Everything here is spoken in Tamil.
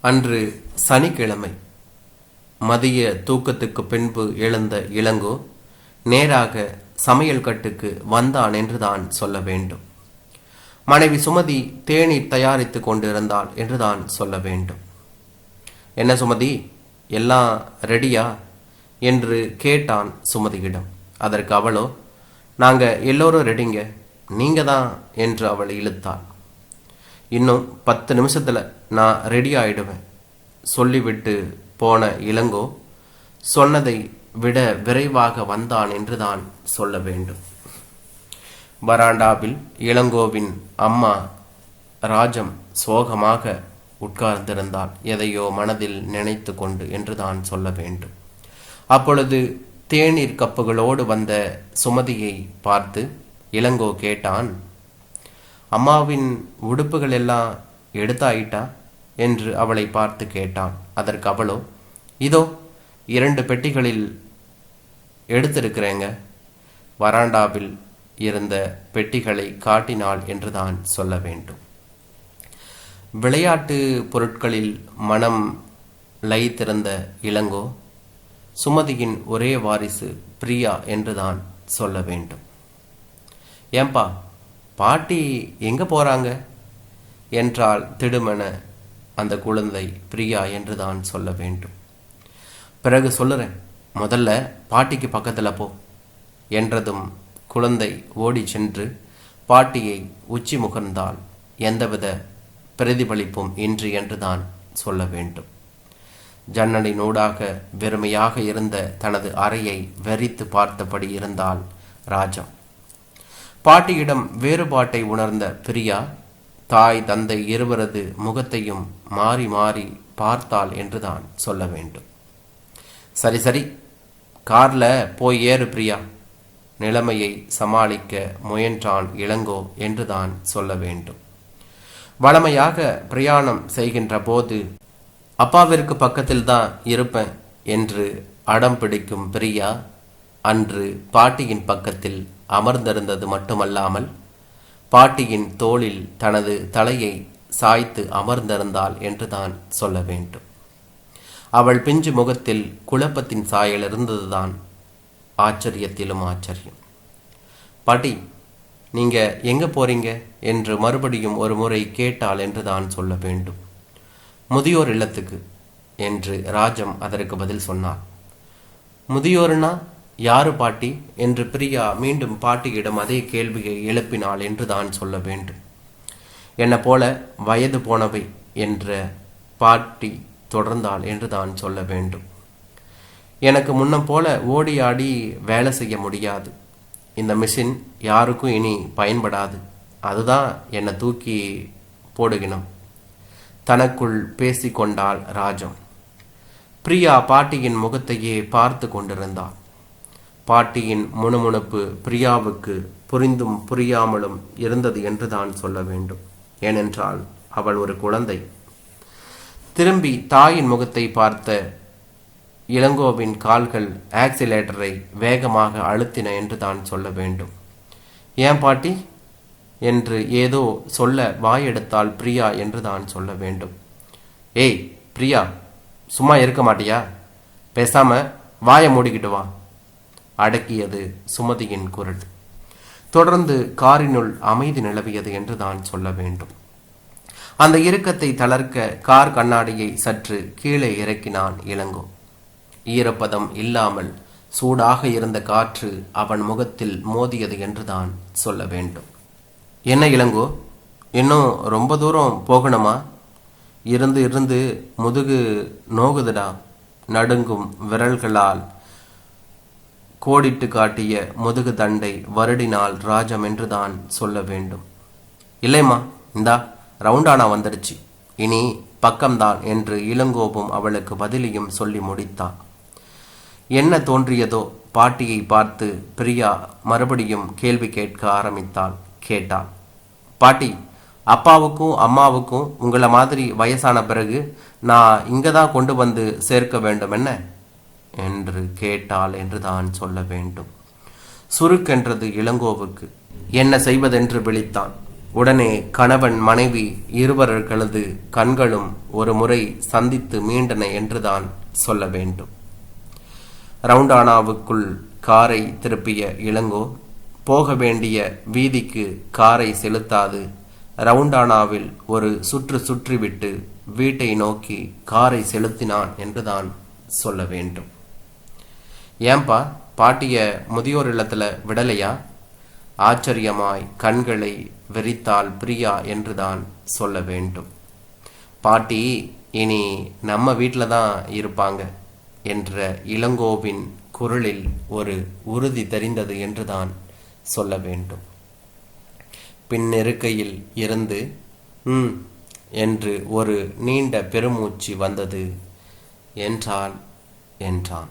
அன்று சனிக்கிழமை. மதிய தூக்கத்துக்கு பின்பு எழுந்த இளங்கோ நேராக சமையல் கட்டுக்கு வந்தான் என்றுதான் சொல்ல வேண்டும். மனைவி சுமதி தேநீர் தயாரித்து கொண்டிருந்தாள் என்றுதான் சொல்ல வேண்டும். என்ன சுமதி எல்லாம் ரெடியா? என்று கேட்டான் சுமதியிடம். அதற்கு அவளோ நாங்கள் எல்லோரும் ரெடிங்க நீங்க தான் என்று அவள் இழுத்தாள். இன்னும் பத்து நிமிஷத்தில் நான் ரெடி ஆயிடுவேன். சொல்லிவிட்டு போன இளங்கோ சொன்னதை விட விரைவாக வந்தான் என்றுதான் சொல்ல வேண்டும். வராண்டாவில் இளங்கோவின் அம்மா ராஜம் சோகமாக உட்கார்ந்திருந்தாள். எதையோ மனதில் நினைத்து கொண்டு என்றுதான் சொல்ல வேண்டும். அப்பொழுது தேநீர் கப்புகளோடு வந்த சுமதியை பார்த்து இளங்கோ கேட்டான். அம்மாவின் உடுப்புகள் எல்லாம் எடுத்தாயிட்டா? என்று அவளை பார்த்து கேட்டான். அதற்கு அவளோ இதோ இரண்டு பெட்டிகளில் எடுத்திருக்கிறேங்க. வராண்டாவில் இருந்த பெட்டிகளை காட்டினாள் என்றுதான் சொல்ல வேண்டும். விளையாட்டு பொருட்களில் மனம் லயித்திருந்த இளங்கோ சுமதியின் ஒரே வாரிசு பிரியா என்றுதான் சொல்ல வேண்டும். ஏம்பா பாட்டி எங்க போறாங்க? என்றால் திடுமென அந்த குழந்தை பிரியா என்றுதான் சொல்ல வேண்டும். பிறகு சொல்லுறேன் முதல்ல பாட்டிக்கு பக்கத்துல போ என்றதும் குழந்தை ஓடி சென்று பாட்டியை உச்சி முகர்ந்தால் எந்தவித பிரதிபலிப்பும் இன்று என்றுதான் சொல்ல வேண்டும். ஜன்னலை நூடாக வெறுமையாக இருந்த தனது அறையை வெறித்து பார்த்தபடி இருந்தால் ராஜம். பாட்டியிடம் வேறுபாட்டை உணர்ந்த பிரியா தாய் தந்தை இருவரது முகத்தையும் மாறி மாறி பார்த்தாள் என்றுதான் சொல்ல வேண்டும். சரி சரி. கார்ல போய் ஏறு பிரியா. நிலைமையை சமாளிக்க முயன்றான் இளங்கோ என்றுதான் சொல்ல வேண்டும். வளமையாக பிரயாணம் செய்கின்ற போது அப்பாவிற்கு பக்கத்தில் தான் இருப்பேன் என்று அடம் பிடிக்கும் பிரியா அன்று பாட்டியின் பக்கத்தில் அமர்ந்திருந்தது மட்டுமல்லாமல் பாட்டியின் தோளில் தனது தலையை சாய்த்து அமர்ந்திருந்தாள் என்றுதான் சொல்ல வேண்டும். அவள் பிஞ்சு முகத்தில் குழப்பத்தின் சாயல் இருந்ததுதான் ஆச்சரியத்திலும் ஆச்சரியம். பாட்டி நீங்க எங்க போறீங்க? என்று மறுபடியும் ஒரு முறை கேட்டாள் என்றுதான் சொல்ல வேண்டும். முதியோர் இல்லத்துக்கு என்று ராஜம் அதற்கு பதில் சொன்னார் முதியோர்னா யாரு பாட்டி? என்று பிரியா மீண்டும் பாட்டியிடம் அதே கேள்வியை எழுப்பினாள் என்று தான் சொல்ல வேண்டும். என்னை போல வயது போனவை என்ற பாட்டி தொடர்ந்தாள் என்று தான் சொல்ல வேண்டும். எனக்கு முன்னம் போல ஓடி ஆடி வேலை செய்ய முடியாது. இந்த மிஷின் யாருக்கும் இனி பயன்படாது. அதுதான் என்னை தூக்கி போடுகினோம். தனக்குள் பேசிக்கொண்டாள் ராஜம். பிரியா பாட்டியின் முகத்தையே பார்த்து கொண்டிருந்தாள். பாட்டியின் முணுமுணுப்பு பிரியாவுக்கு புரிந்தும் புரியாமலும் இருந்தது என்றுதான் சொல்ல வேண்டும். ஏனென்றால் அவள் ஒரு குழந்தை. திரும்பி தாயின் முகத்தை பார்த்த இளங்கோவின் கால்கள் ஆக்சிலேட்டரை வேகமாக அழுத்தின என்று தான் சொல்ல வேண்டும். ஏன் பாட்டி? என்று ஏதோ சொல்ல வாயெடுத்தால் பிரியா என்று தான் சொல்ல வேண்டும். ஏய் பிரியா சும்மா இருக்க மாட்டியா? பேசாம வாயை மூடிக்கிட்டு வா. அடக்கியது சுமதியின் குரல். தொடர்ந்து காரினுள் அமைதி நிலவியது என்று தான் சொல்ல வேண்டும். அந்த இறுக்கத்தை தளர்க்க கார் கண்ணாடியை சற்று கீழே இறக்கினான் இளங்கோ. ஈரப்பதம் இல்லாமல் சூடாக இருந்த காற்று அவன் முகத்தில் மோதியது என்றுதான் சொல்ல வேண்டும். என்ன இளங்கோ? இன்னும் ரொம்ப தூரம் போகணுமா? இருந்து இருந்து முதுகு நோகுதுடா. நடுங்கும் விரல்களால் கோடிட்டு காட்டிய முதுகு தண்டை வருடினால் ராஜம் என்றுதான் சொல்ல வேண்டும். இல்லைம்மா இந்தா ரவுண்டானா வந்துடுச்சு. இனி பக்கம்தான் என்று இளங்கோபும் அவளுக்கு பதிலையும் சொல்லி முடித்தான். என்ன தோன்றியதோ பாட்டியை பார்த்து பிரியா மறுபடியும் கேள்வி கேட்க ஆரம்பித்தாள். கேட்டாள். பாட்டி அப்பாவுக்கும் அம்மாவுக்கும் உங்களை மாதிரி வயசான பிறகு நான் இங்கே தான் கொண்டு வந்து சேர்க்க வேண்டும் என்ன என்று கேட்டாள் என்று தான் சொல்ல வேண்டும். சுருக்கென்றது இளங்கோவுக்கு. என்ன செய்வதென்று விழித்தான். உடனே கணவன் மனைவி இருவர்களது கண்களும் ஒரு முறை சந்தித்து மீண்டன என்றுதான் சொல்ல வேண்டும். ரவுண்டானாவுக்குள் காரை திருப்பிய இளங்கோ போக வேண்டிய வீதிக்கு காரை செலுத்தாது. ரவுண்டானாவில் ஒரு சுற்று சுற்றிவிட்டு வீட்டை நோக்கி காரை செலுத்தினான் என்றுதான் சொல்ல வேண்டும். ஏன்பா பாட்டிய முதியோர் இல்லத்துல விடலையா? ஆச்சரியமாய் கண்களை வெறித்தாள் பிரியா என்றுதான் சொல்ல வேண்டும். பாட்டி இனி நம்ம வீட்டில் தான் இருப்பாங்க என்ற இளங்கோவின் குரலில் ஒரு உறுதி தெரிந்தது என்றுதான் சொல்ல வேண்டும். பின்னிருக்கையில் இருந்து ம் என்று ஒரு நீண்ட பெருமூச்சு வந்தது என்றால் என்றான்.